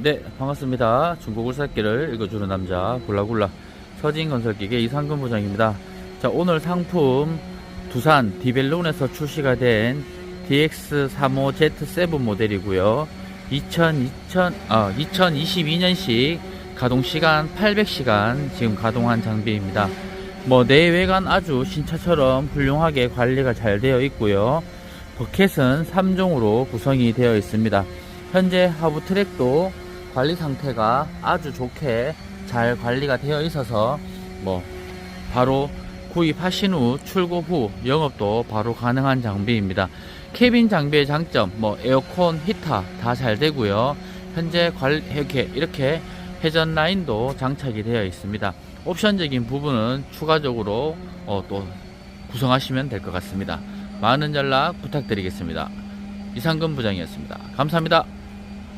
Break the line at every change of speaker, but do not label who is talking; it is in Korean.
네, 반갑습니다. 중국 울살기를 읽어주는 남자 굴라굴라 서진건설기계 이상근 부장입니다. 자, 오늘 상품 두산 디벨론에서 출시가 된 DX35Z7 모델이고요. 2000, 2000, 아, 2022년식 가동 시간 800시간 지금 가동한 장비입니다. 뭐 내외관 아주 신차처럼 훌륭하게 관리가 잘 되어 있고요. 버켓은 3종으로 구성이 되어 있습니다. 현재 하부 트랙도 관리 상태가 아주 좋게 잘 관리가 되어 있어서 뭐 바로 구입하신 후 출고 후 영업도 바로 가능한 장비입니다. 캐빈 장비의 장점 뭐 에어컨, 히터 다 잘 되고요. 현재 관 이렇게 이렇게 회전 라인도 장착이 되어 있습니다. 옵션적인 부분은 추가적으로 어, 또 구성하시면 될 것 같습니다. 많은 연락 부탁드리겠습니다. 이상근 부장이었습니다. 감사합니다.